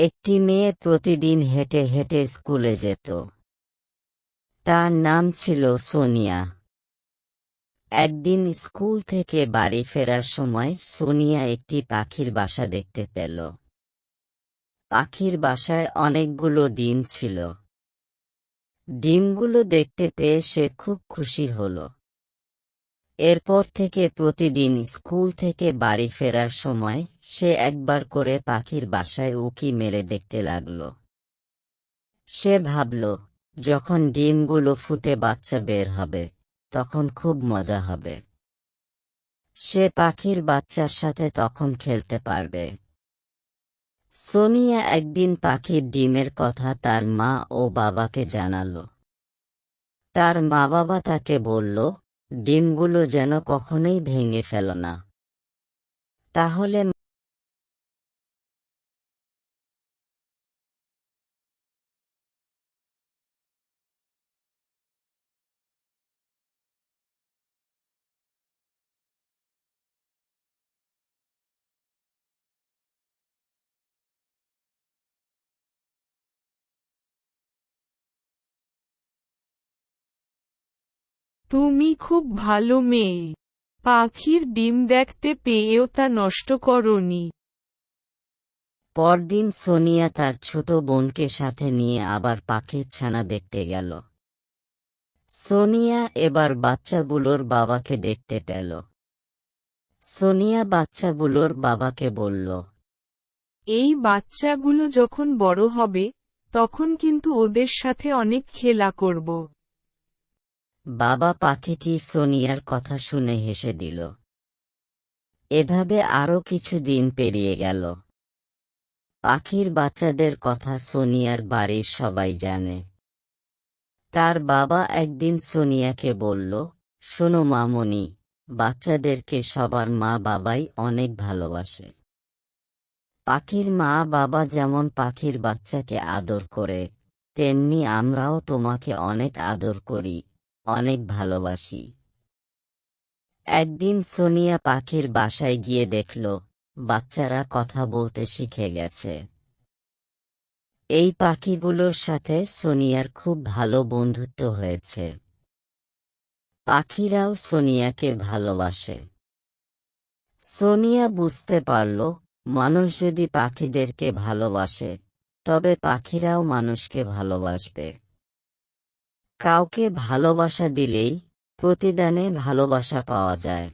একটি মেয়ে প্রতিদিন হেঁটে হেঁটে স্কুলে যেত। তার নাম ছিল সোনিয়া। একদিন স্কুল থেকে বাড়ি ফেরার সময় সোনিয়া একটি পাখির বাসা দেখতে পেল। পাখির বাসায় অনেকগুলো ডিম ছিল। ডিমগুলো দেখতে পেয়ে সে খুব খুশি হল। এরপর থেকে প্রতিদিন স্কুল থেকে বাড়ি ফেরার সময় সে একবার করে পাখির বাসায় উকি মেরে দেখতে লাগল। সে ভাবল, যখন ডিমগুলো ফুটে বাচ্চা বের হবে, তখন খুব মজা হবে। সে পাখির বাচ্চার সাথে তখন খেলতে পারবে। সোনিয়া একদিন পাখির ডিমের কথা তার মা ও বাবাকে জানালো। তার মা বাবা তাকে বলল ডিমগুলো যেন কখনোই ভেঙে ফেল না। তাহলে তুমি খুব ভালো মেয়ে। পাখির ডিম দেখতে পেয়েও তা নষ্ট করনি। পরদিন সোনিয়া তার ছোট বোনকে সাথে নিয়ে আবার পাখির ছানা দেখতে গেল। সোনিয়া এবার বাচ্চাগুলোর বাবাকে দেখতে পেল। সোনিয়া বাচ্চাগুলোর বাবাকে বলল এই বাচ্চাগুলো যখন বড় হবে তখন কিন্তু ওদের সাথে অনেক খেলা করব। বাবা পাখিটি সোনিয়ার কথা শুনে হেসে দিল। এভাবে আরও কিছু দিন পেরিয়ে গেল। পাখির বাচ্চাদের কথা সোনিয়ার বাড়ির সবাই জানে। তার বাবা একদিন সোনিয়াকে বলল, শোনো মামনি, বাচ্চাদেরকে সবার মা বাবাই অনেক ভালোবাসে। পাখির মা বাবা যেমন পাখির বাচ্চাকে আদর করে, তেমনি আমরাও তোমাকে অনেক আদর করি। অনেক ভালোবাসি। একদিন সোনিয়া পাখির বাসায় গিয়ে দেখল, বাচ্চারা কথা বলতে শিখে গেছে। এই পাখিগুলোর সাথে সোনিয়ার খুব ভালো বন্ধুত্ব হয়েছে। পাখিরাও সোনিয়াকে ভালোবাসে। সোনিয়া বুঝতে পারল, মানুষ যদি পাখিদেরকে ভালোবাসে, তবে পাখিরাও মানুষকে ভালোবাসবে। কাউকে ভালোবাসা দিলেই প্রতিদানে ভালোবাসা পাওয়া যায়।